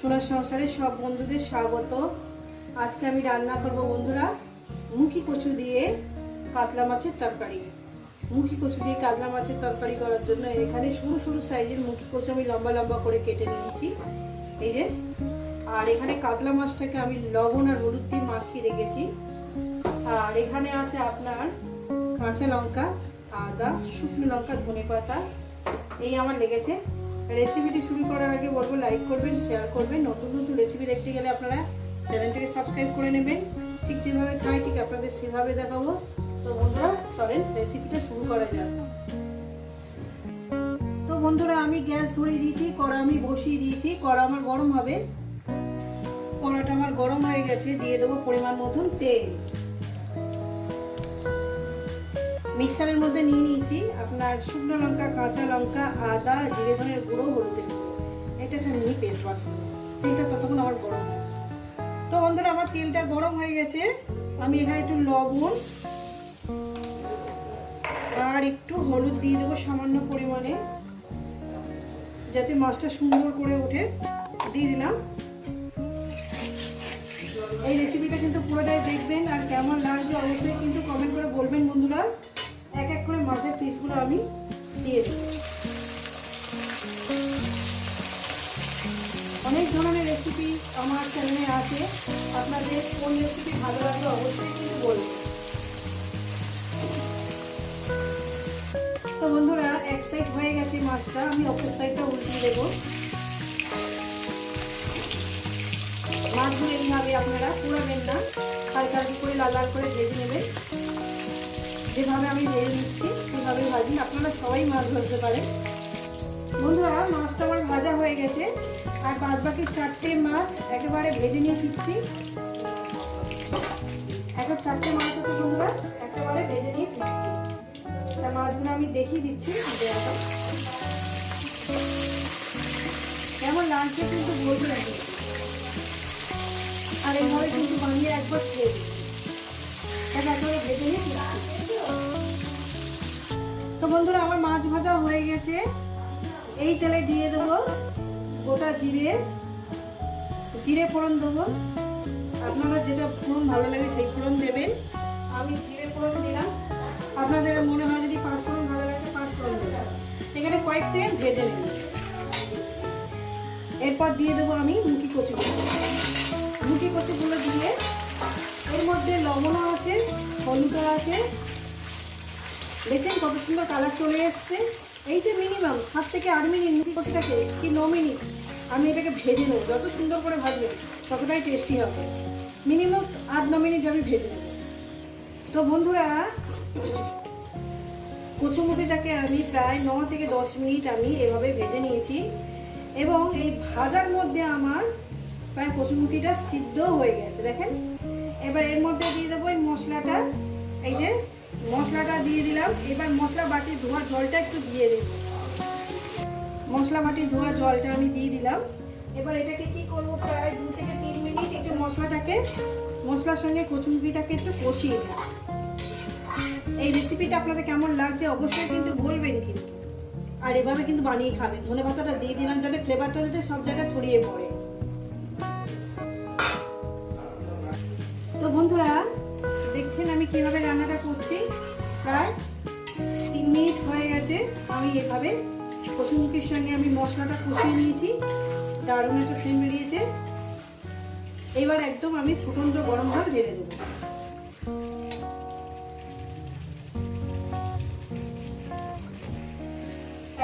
সোনার সংসারে সব বন্ধুদের স্বাগত। আজকে আমি রান্না করব বন্ধুরা মুখি কচু দিয়ে কাতলা মাছের তরকারি। মুখি কচু দিয়ে কাতলা মাছের তরকারি করার জন্য এখানে সরু সরু সাইজের মুখি কচু আমি লম্বা লম্বা করে কেটে নিয়েছি। এই যে, আর এখানে কাতলা মাছটাকে আমি লবণ আর হলুদ দিয়ে মাখিয়ে রেখেছি। আর এখানে আছে আপনার কাঁচা লঙ্কা, আদা, শুকনো লঙ্কা, ধনে পাতা। এই আমার লেগেছে। রেসিপিটি শুরু করার আগে বলব লাইক করবেন শেয়ার করবেন। নতুন নতুন রেসিপি দেখতে গেলে আপনারা চ্যানেলটাকে সাবস্ক্রাইব করে নেবেন। ঠিক যেভাবে খাই, ঠিক আপনাদের সেভাবে দেখাবো। তো বন্ধুরা, চলেন রেসিপিটা শুরু করা যাক। তো বন্ধুরা, আমি গ্যাস ধরে দিয়েছি, কড়া আমি বসিয়ে দিয়েছি। কড়া আমার গরম হবে। কড়াটা আমার গরম হয়ে গেছে, দিয়ে দেবো পরিমাণ মতন তেল। মিক্সারের মধ্যে নিয়ে নিয়েছি আপনার শুকনো লঙ্কা, কাঁচা লঙ্কা, আদা, জিরে ধনের গুঁড়ো, হলুদের এটা একটা নিয়ে পেস্ট বানাবো তেলটা ততক্ষণ আমার গরম। তো বন্ধুরা, আমার তেলটা গরম হয়ে গেছে। আমি এখানে একটু লবণ আর একটু হলুদ দিয়ে দেবো সামান্য পরিমাণে, যাতে মাছটা সুন্দর করে ওঠে। দিয়ে দিলাম। এই রেসিপিটা কিন্তু পুরোটাই দেখবেন আর কেমন লাগছে অবশ্যই কিন্তু কমেন্ট করে বলবেন বন্ধুরা। এক এক করে মাছের পিসগুলো আমি দিয়ে দেবো। অনেক ধরনের রেসিপি আমার চ্যানেলে আছে। আপনাদের কোন রেসিপি ভালো লাগবে অবশ্যই কিন্তু বলবেন। তো বন্ধুরা, এক সাইড হয়ে গেছে মাছটা, আমি অপর সাইডটা উল্টিয়ে দেবো। মাছগুলো এইভাবে আপনারা পুরাবেন না, হালকা করে লাল করে ভেজে নেবেন। যেভাবে আমি ভেজে নিচ্ছি, সেভাবে ভাজি। আপনারা সবাই মাছ ধরতে পারেন। বন্ধুরা, মাছটা আমার ভাজা হয়ে গেছে। আর বাদ বাকি চারটে মাছ একেবারে ভেজে নিয়ে দিচ্ছি এখন চারটে মাছ আছে বন্ধুরা, একেবারে ভেজে নিয়ে দিচ্ছি তা মাছগুলো আমি দেখিয়ে দিচ্ছি কেমন লাগছে কিন্তু বলতে লাগে আর এইভাবে কিন্তু বানিয়ে একবার খেয়ে দিচ্ছি একেবারে ভেজে নিয়ে দিচ্ছি তো বন্ধুরা, আমার মাছ ভাজা হয়ে গেছে। এই তেলে দিয়ে দেবো গোটা জিরে। জিরে ফোড়ন দেবো। আপনারা যেটা ফোড়ন ভালো লাগে সেই ফোড়ন দেবেন। আমি জিরে ফোড়ন দিলাম। আপনাদের মনে হয় যদি পাঁচ ফোড়ন ভালো লাগে, পাঁচ ফোড়ন দেবেন। এখানে কয়েক সেকেন্ড ভেজে নেব। এরপর দিয়ে দেবো আমি মুখি কচুগুলো। মুখি কচুগুলো দিয়ে এর মধ্যে লবণও আছে, হলুদও আছে। দেখছেন কত সুন্দর কালার চলে এসছে। এই যে মিনিমাম সাত থেকে আট মিনিট কচুটাকে কি ন মিনিট আমি এটাকে ভেজে নেব। যত সুন্দর করে ভাজবে, ততটাই টেস্টি হবে। মিনিমাম আট ন মিনিট আমি ভেজে নেব। তো বন্ধুরা কচুমুটিটাকে আমি প্রায় ন থেকে দশ মিনিট আমি এভাবে ভেজে নিয়েছি। এবং এই ভাজার মধ্যে আমার প্রায় কচুমুটিটা সিদ্ধ হয়ে গেছে, দেখেন। এবার এর মধ্যে দিয়ে দেবো এই মশলাটা, এই যে মশলাটা দিয়ে দিলাম। এবার মশলা বাটি ধোয়া জলটা একটু দিয়ে দেব। মশলা বাটি ধোয়া জলটা আমি দিয়ে দিলাম। এবার এটাকে কি করব? প্রায় দু থেকে তিন মিনিট একটু মশলাটাকে, মশলার সঙ্গে কচুমুটিটাকে একটু কষিয়ে এই রেসিপিটা আপনাদের কেমন লাগছে অবশ্যই কিন্তু বলবেন কিন্তু। আর এভাবে কিন্তু বানিয়ে খাবেন ধনে পাতাটা দিয়ে দিলাম যাতে ফ্লেভারটা যাতে সব জায়গায় ছড়িয়ে পড়ে। তো বন্ধুরা দেখছেন আমি কীভাবে রান্নাটা করছি? প্রায় তিন মিনিট হয়ে গেছে আমি এভাবে কচুমুখির সঙ্গে আমি মশলাটা কষিয়ে নিয়েছি। দারুণ একটা সেন বেরিয়েছে। এবার একদম আমি ফুটন্ত গরম জল ঢেলে দেবো।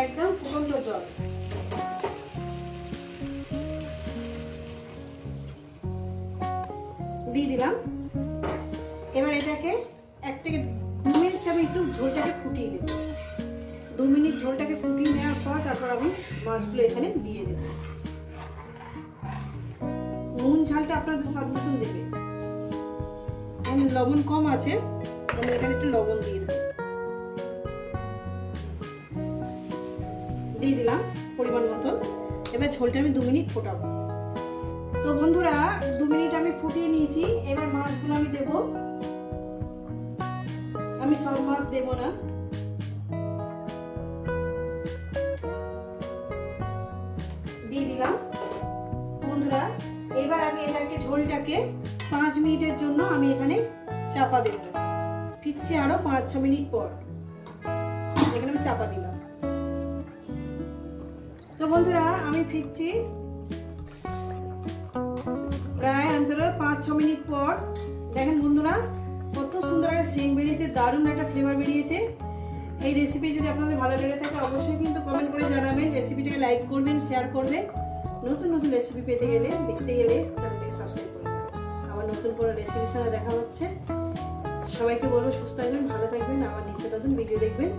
একদম ফুটন্ত জল। দিয়ে দিলাম। এটাকে এক থেকে দু মিনিট আমি একটু ঝোলটাকে ফুটিয়ে নেব। দু মিনিট ঝোলটাকে ফুটিয়ে নেওয়ার পর তারপর আমি মাছগুলো এখানে দিয়ে দেব। নুন ঝালটা আপনাদের স্বাদ মতন দেবে। লবণ কম আছে, আমি এখানে একটু লবণ দিয়ে দেবো। দিয়ে দিলাম পরিমাণ মতন। এবার ঝোলটা আমি দু মিনিট ফোটাবো। তো বন্ধুরা, দু মিনিট আমি ফুটিয়ে নিয়েছি। এবার মাছগুলো আমি দেব। আমি সব মাছ দেব না। দিয়ে দিলাম। বন্ধুরা, এবার আমি এটাকে, ঝোলটাকে পাঁচ মিনিটের জন্য আমি এখানে চাপা দেব। ফিরছি আরও পাঁচ, ছ মিনিট পর। এখানে আমি চাপা দিলাম। তো বন্ধুরা, আমি ফিরছি প্রায় অন্তত পাঁচ, ছ মিনিট পর। দেখেন বন্ধুরা, কত সুন্দর বেরিয়েছে, দারুণ একটা ফ্লেভার বেরিয়েছে। এই রেসিপি যদি আপনাদের ভালো লেগে থাকে, অবশ্যই কিন্তু কমেন্ট করে জানাবেন। রেসিপিটাকে লাইক করবেন শেয়ার করবেন। নতুন নতুন রেসিপি পেতে গেলে, দেখতে গেলে চ্যানেলটাকে সাবস্ক্রাইব করবেন আবার নতুন কোনো রেসিপির সঙ্গে দেখা হচ্ছে। সবাইকে বলব সুস্থ থাকবেন, ভালো থাকবেন। আবার নিত্য নতুন ভিডিও দেখবেন।